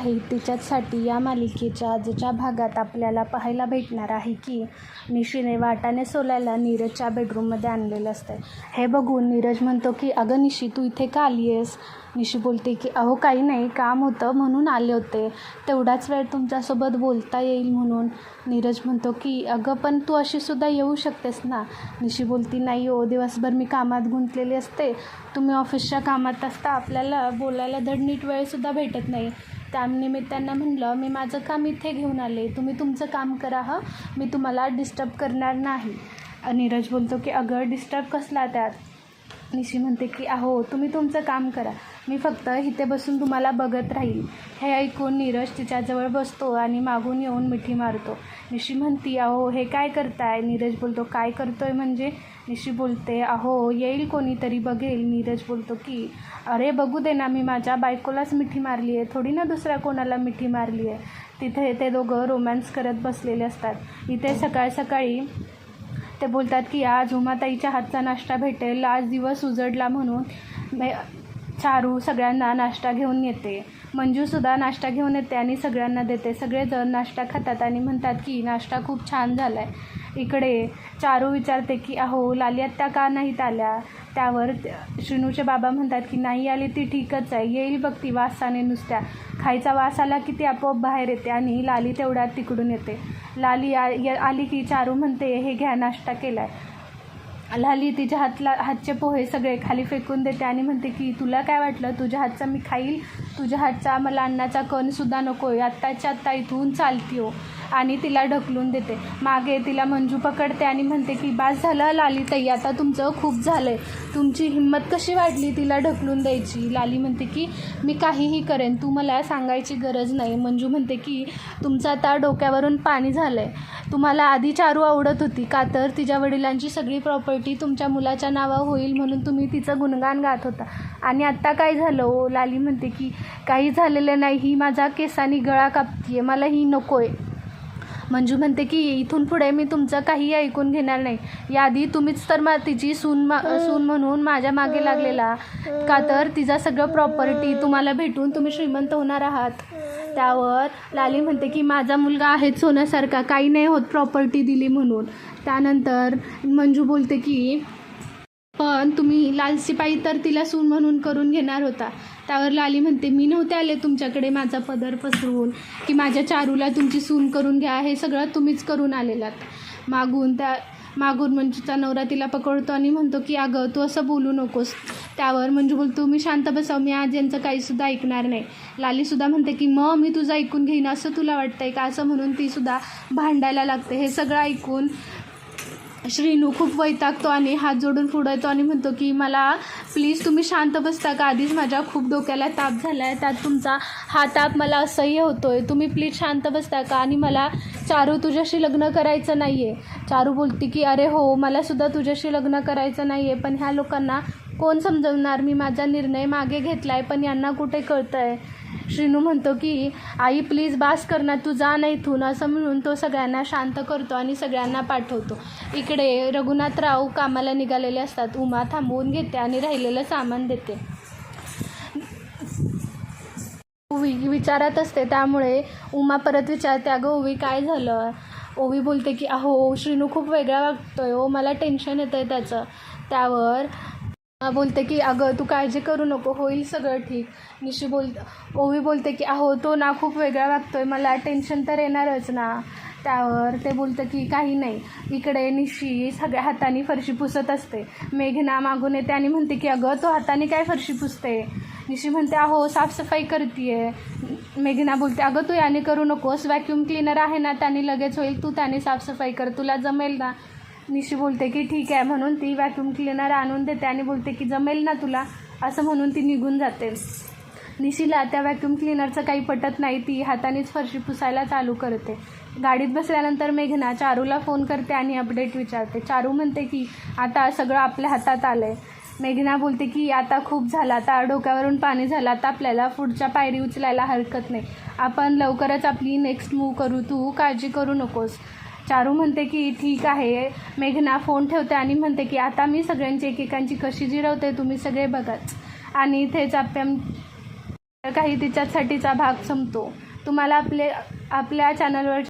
आहे. तिच्याचसाठी या मालिकेच्या आजच्या भागात आपल्याला पाहायला भेटणार आहे की निशीने वाटाने सोलायला नीरजच्या बेडरूममध्ये आणलेलं असतं हे बघून नीरज म्हणतो की अगं निशी तू इथे का आली आहेस निशी बोलते की अहो काही नाही काम होतं म्हणून आले होते. तेवढाच वेळ तुमच्यासोबत बोलता येईल म्हणून. नीरज म्हणतो की अगं पण तू अशीसुद्धा येऊ शकतेस ना? निशी बोलती नाही हो दिवसभर मी कामात गुंतलेली असते. तुम्ही ऑफिसच्या कामात असता आपल्याला बोलायला धड नीट वेळसुद्धा भेटत नाही. त्यानिमित्तानं म्हणलं मी माझं काम इथे घेऊन आले. तुम्ही तुमचं काम करा हं. मी तुम्हाला डिस्टर्ब करणार नाही. नीरज बोलतो की अगं डिस्टर्ब कसला त्यात? निशी म्हणते की अहो तुम्ही तुमचं काम करा. मी फक्त इथे बसून तुम्हाला बघत राहील. हे ऐकून नीरज तिच्याजवळ बसतो आणि मागून येऊन मिठी मारतो. निशी म्हणती अहो हे काय करताय? नीरज बोलतो काय करतोय म्हणजे? निशी बोलते अहो येईल कोणीतरी बघेल. नीरज बोलतो की अरे बघू दे ना मी माझ्या बायकोलाच मिठी मारली आहे. थोडी ना दुसऱ्या कोणाला मिठी मारली आहे? तिथे ते दोघं रोमॅन्स करत बसलेले असतात. इथे सकाळ सकाळी ते बोलतात की आज उमाताईच्या हातचा नाश्ता भेटेल. आज दिवस उजडला म्हणून मे चारू सगळ्यांना नाश्ता घेऊन येते मंजूसुद्धा नाश्ता घेऊन येते आणि सगळ्यांना देते. सगळेजण नाश्ता खातात आणि म्हणतात की नाश्ता खूप छान झाला आहे इकडे चारू विचारते की अहो लाली का नाहीत आल्या? त्यावर श्रीनूचे बाबा म्हणतात की नाही आली ती ठीकच आहे. येईल बघ ती वासाने नुसत्या. खायचा वास आला की ती आपोआप बाहेर येते आणि लाली तेवढ्यात तिकडून येते. लाली आ य- आली की चारू म्हणते हे घ्या नाश्ता केला आहे लाली तिच्या हातला हातचे पोहे सगळे खाली फेकून देते आणि म्हणते की तुला काय वाटलं? तुझ्या हातचा मी खाईल? तुझ्या हातचा मला अन्नाचा कणसुद्धा नको आहे आत्ताच्या आत्ता इथून चालती हो. आणि तिला ढकलून देते. मागे तिला मंजू पकडते आणि म्हणते की बास झालं लाली ताई आता तुमचं खूप झालं आहे तुमची हिंमत कशी वाढली तिला ढकलून द्यायची? लाली म्हणते की मी काहीही करेन तू मला सांगायची गरज नाही. मंजू म्हणते की तुमचं आता डोक्यावरून पाणी झालं आहे तुम्हाला आधी चारू आवडत होती का तर तिच्या वडिलांची सगळी प्रॉपर्टी तुमच्या मुलाच्या नावावर होईल म्हणून तुम्ही तिचं गुणगान गात होता. आणि आत्ता काय झालं ओ लाली म्हणते की काही झालेलं नाही. ही माझा केसानी गळा कापतीये. मला ही नको आहे मंजू म्हणते की इथून पुढे मी तुमचं काही ऐकून घेणार नाही. याआधी तुम्हीच तर मा तिची सून मा सून म्हणून माझ्या मागे लागलेला. का तर तिचा सगळं प्रॉपर्टी तुम्हाला भेटून तुम्ही श्रीमंत होणार आहात. त्यावर लाली म्हणते की माझा मुलगा आहेच सोन्यासारखा. काही नाही होत प्रॉपर्टी दिली म्हणून. त्यानंतर मंजू बोलते की पण तुम्ही लालसीपाई तर तिला सून म्हणून करून घेणार होता. त्यावर लाली म्हणते मी नव्हते आले तुमच्याकडे माझा पदर पसरवून की माझ्या चारूला तुमची सून करून घ्या हे सगळं तुम्हीच करून आलेलात. मागून त्या मागून मंजूचा नवरा तिला पकडतो आणि म्हणतो की अगं तू असं बोलू नकोस. त्यावर मंजू बोलतो मी शांत बसाव मी आज यांचं काहीसुद्धा ऐकणार नाही. लालीसुद्धा म्हणते की मग मी तुझं ऐकून घेईन असं तुला वाटतंय का? असं म्हणून तीसुद्धा भांडायला लागते. हे सगळं ऐकून श्रीनू खूप वैतागतो आणि हात जोडून पुढं येतो आणि म्हणतो की मला प्लीज तुम्ही शांत बसता का? आधीच माझ्या खूप डोक्याला ताप झाला आहे त्यात तुमचा हा ताप मला असह्य होतो आहे तुम्ही प्लीज शांत बसता का? आणि मला चारू तुझ्याशी लग्न करायचं नाही आहे चारू बोलते की अरे हो मलासुद्धा तुझ्याशी लग्न करायचं नाही आहे पण ह्या लोकांना कोण समजवणार? मी माझा निर्णय मागे घेतला आहे पण यांना कुठे कळतं आहे श्रीनू म्हणतो की आई प्लीज बास कर ना तू जा ना इथून. असं म्हणून तो सगळ्यांना शांत करतो आणि सगळ्यांना पाठवतो. इकडे रघुनाथराव कामाला निघालेले असतात. उमा थांबवून घेते आणि राहिलेलं सामान देते. ओवी विचारत असते त्यामुळे उमा परत विचारते अगं ओवी काय झालं? ओवी बोलते की अहो श्रीनू खूप वेगळा वागतोय ओ मला टेन्शन येतं आहे त्याचं. त्यावर बोलते की अगं तू काळजी करू नको होईल सगळं ठीक. निशी बोल ओवी बोलते की अहो तो ना खूप वेगळा वागतोय मला टेन्शन तर येणारच ना. त्यावर ते बोलतं की काही नाही इकडे निशी सगळ्या हाताने फरशी पुसत असते. मेघना मागून येते आणि म्हणते की अगं तो हाताने काय फरशी पुसते? निशी म्हणते अहो साफसफाई करते मेघना बोलते अगं तू याने करू नकोस व्हॅक्यूम क्लीनर आहे ना त्याने लगेच होईल तू त्याने साफसफाई कर तुला जमेल ना. निशी बोलते की ठीक आहे म्हणून ती व्हॅक्यूम क्लीनर आणून देते आणि बोलते की जमेल ना तुला असं म्हणून ती निघून जाते. निशीला त्या व्हॅक्यूम क्लीनरचं काही पटत नाही ती हातानेच फरशी पुसायला चालू करते. गाडीत बसल्यानंतर मेघना चारूला फोन करते आणि अपडेट विचारते. चारू म्हणते की आता सगळं आपल्या हातात आलं आहे मेघना बोलते की आता खूप झालं आता डोक्यावरून पाणी झालं आता आपल्याला पुढच्या पायरी उचलायला हरकत नाही. आपण लवकरच आपली नेक्स्ट मूव करू तू काळजी करू नकोस. चारू म्हणते की ठीक आहे. मेघना फोन ठेवते आणि म्हणते की आता मी सगळ्यांची एकेकांची कशी जिरवते तुम्ही सगळे बघाच आणि इथेच आपण काही तिच्यासाठीचा भाग संपतो. तुम्हाला आपले आपल्या चॅनलवर